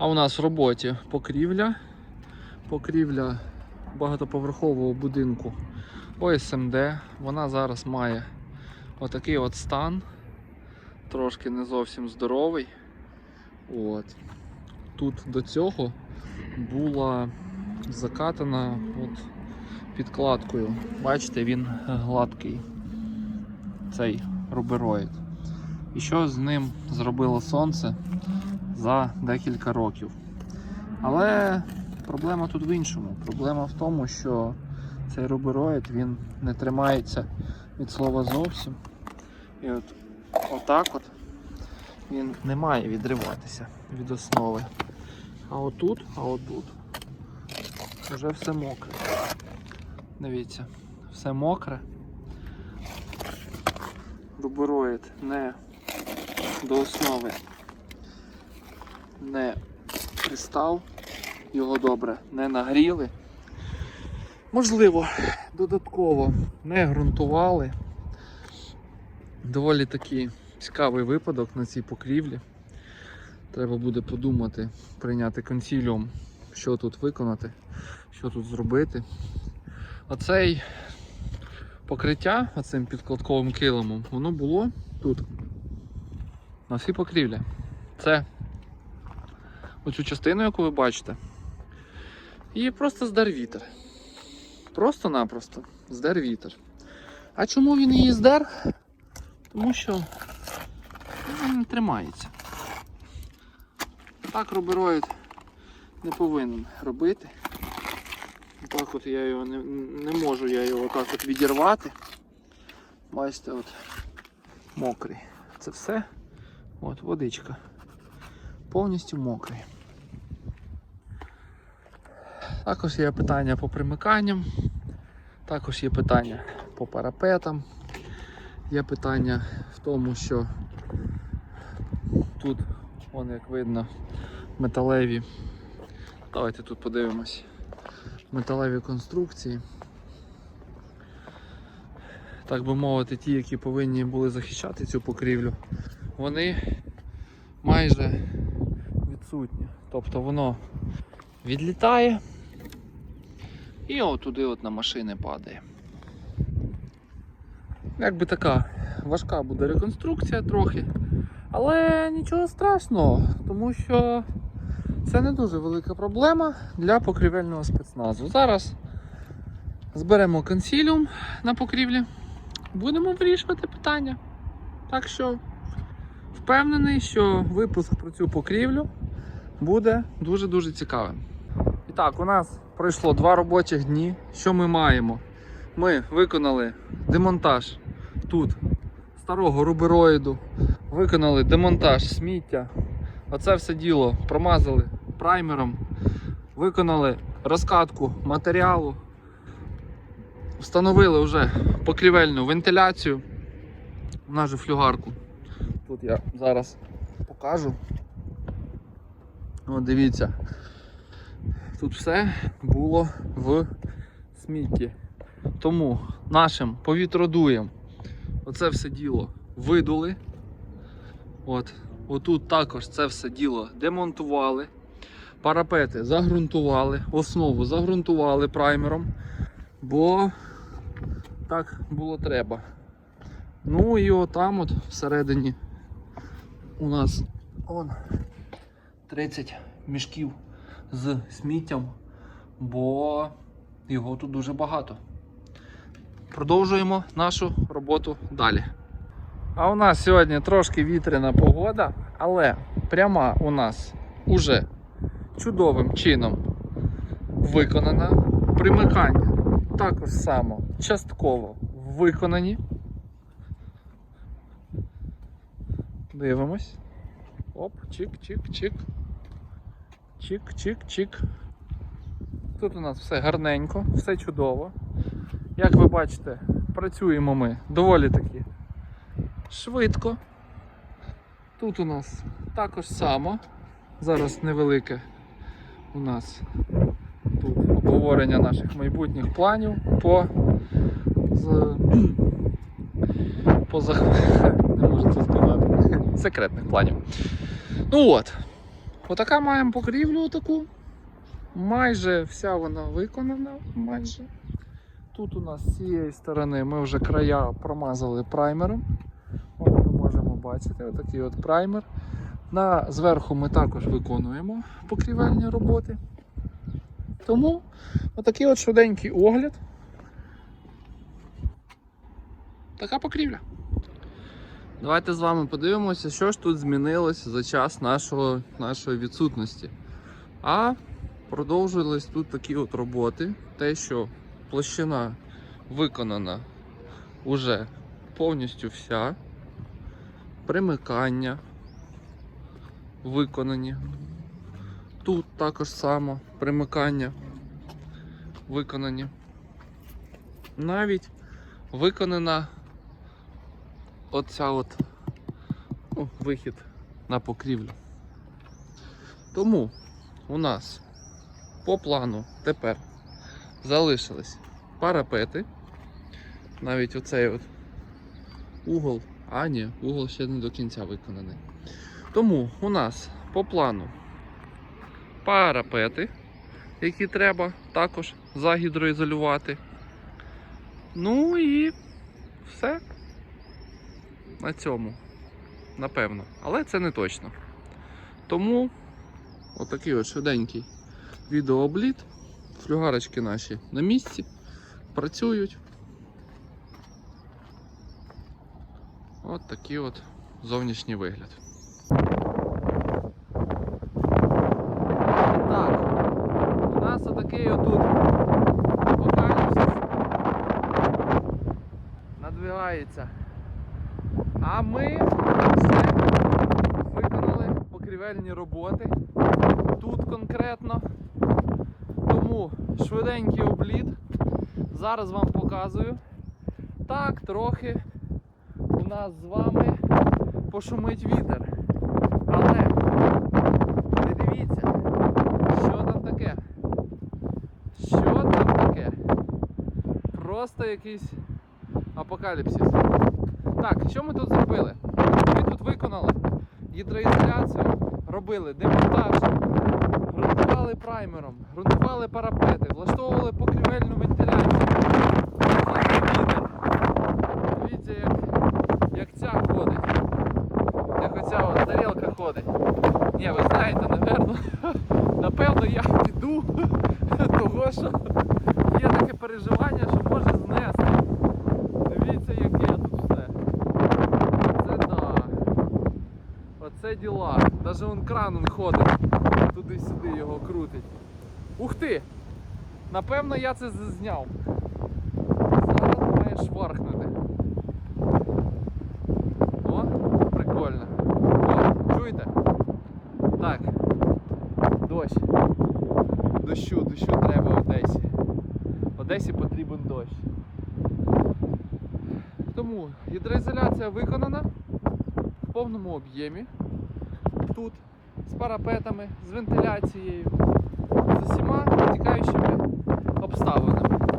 А у нас в роботі покрівля. Покрівля багатоповерхового будинку ОСМД. Вона зараз має отакий от стан. Трошки не зовсім здоровий. От. Тут до цього була закатана от підкладкою. Бачите, він гладкий. Цей рубероїд. І що з ним зробило сонце за декілька років. Але проблема тут в іншому. Проблема в тому, що цей рубероїд він не тримається від слова зовсім. І от отак от він не має відриватися від основи. А отут, а отут вже все мокре. Дивіться, все мокре. Рубероїд не до основи не пристав, його добре не нагріли. Можливо, додатково не ґрунтували. Доволі такий цікавий випадок на цій покрівлі. Треба буде подумати, прийняти консіліум, що тут виконати, що тут зробити. Оцей покриття оцим підкладковим килимом, воно було тут. На всій покрівлі. Це оцю частину, яку ви бачите. І просто здер вітер. Просто-напросто здер вітер. А чому він її здер? Тому що він не тримається. Так рубероїд не повинен робити. Так от я його не, не можу я його так от відірвати. Бачите, от мокрий. Це все. От водичка. Повністю мокрий. Також є питання по примиканням, також є питання по парапетам, є питання в тому, що тут, вон як видно, металеві. Давайте тут подивимось. Металеві конструкції. Так би мовити, ті, які повинні були захищати цю покрівлю, вони майже відсутні. Тобто воно відлітає і отуди от на машини падає. Якби така важка буде реконструкція трохи, але нічого страшного, тому що це не дуже велика проблема для покрівельного спецназу. Зараз зберемо консіліум на покрівлі, будемо вирішувати питання. Так що впевнений, що випуск про цю покрівлю буде дуже-дуже цікавим. І так, у нас пройшло два робочих дні. Що ми маємо? Ми виконали демонтаж тут старого рубероїду, виконали демонтаж сміття. Оце все діло промазали праймером, виконали розкатку матеріалу, встановили вже покрівельну вентиляцію. У нас флюгарку. Тут я зараз покажу. От дивіться. Тут все було в смітті. Тому нашим повітродуєм оце все діло видули. От. Отут також це все діло демонтували. Парапети загрунтували, основу загрунтували праймером, бо так було треба. Ну і отам от всередині у нас он 30 мішків з сміттям, бо його тут дуже багато. Продовжуємо нашу роботу далі. А у нас сьогодні трошки вітряна погода, але пряма у нас уже чудовим чином виконана. Примикання також само частково виконані. Дивимось. Оп, чик-чик-чик. Чик-чик-чик. Тут у нас все гарненько, все чудово. Як ви бачите, працюємо ми доволі таки швидко. Тут у нас також само. Зараз невелике у нас тут обговорення наших майбутніх планів по з, по зах... не можу це сказати. Секретних планів. Ну от. Отака маємо покрівлю таку. Майже вся вона виконана. Майже. Тут у нас з цієї сторони ми вже края промазали праймером. От ми можемо бачити, отакий от праймер. На, зверху ми також виконуємо покрівельні роботи. Тому отакий от швиденький огляд. Така покрівля. Давайте з вами подивимося, що ж тут змінилось за час нашого, нашої відсутності. А продовжились тут такі от роботи. Те, що площина виконана уже повністю вся. Примикання виконані. Тут також само примикання виконані. Навіть виконана оця от ну, вихід на покрівлю. Тому у нас по плану тепер залишились парапети. Навіть оцей от угол, а ні, угол ще не до кінця виконаний. Тому у нас по плану парапети, які треба також загідроізолювати. Ну і все на цьому, напевно. Але це не точно. Тому отакий от швиденький відеообліт. Флюгарочки наші на місці, працюють. От такий от зовнішній вигляд. Так, у нас отакий отут апокаліпсис надвигається. А ми все виконали покрівельні роботи. Тут конкретно. Тому швиденький обліт. Зараз вам показую. Так, трохи у нас з вами пошумить вітер. Але придивіться, що там таке. Що там таке? Просто якийсь апокаліпсис. Так, що ми тут зробили? Ми тут виконали гідроізоляцію, робили демонтаж, ґрунтували праймером, ґрунтували парапети, влаштовували покрівельну вентиляцію. Дивіться, як, як ця ходить. Як оця от тарілка ходить. Ні, ви знаєте, напевно, напевно я піду, того що є таке переживання, що може знести. Дивіться, яке тут все. Це да. Оце Даже он кран он ходить. Туди-сюди його крутить. Ух ти! Напевно, я це зняв. Зараз має швархнути. О, прикольно. О, чуєте? Так. Дощ. Дощу, дощу треба Одесі. Одесі потрібен дощ. Тому гідроізоляція виконана в повному об'ємі. Тут з парапетами, з вентиляцією, з усіма тікаючими обставинами.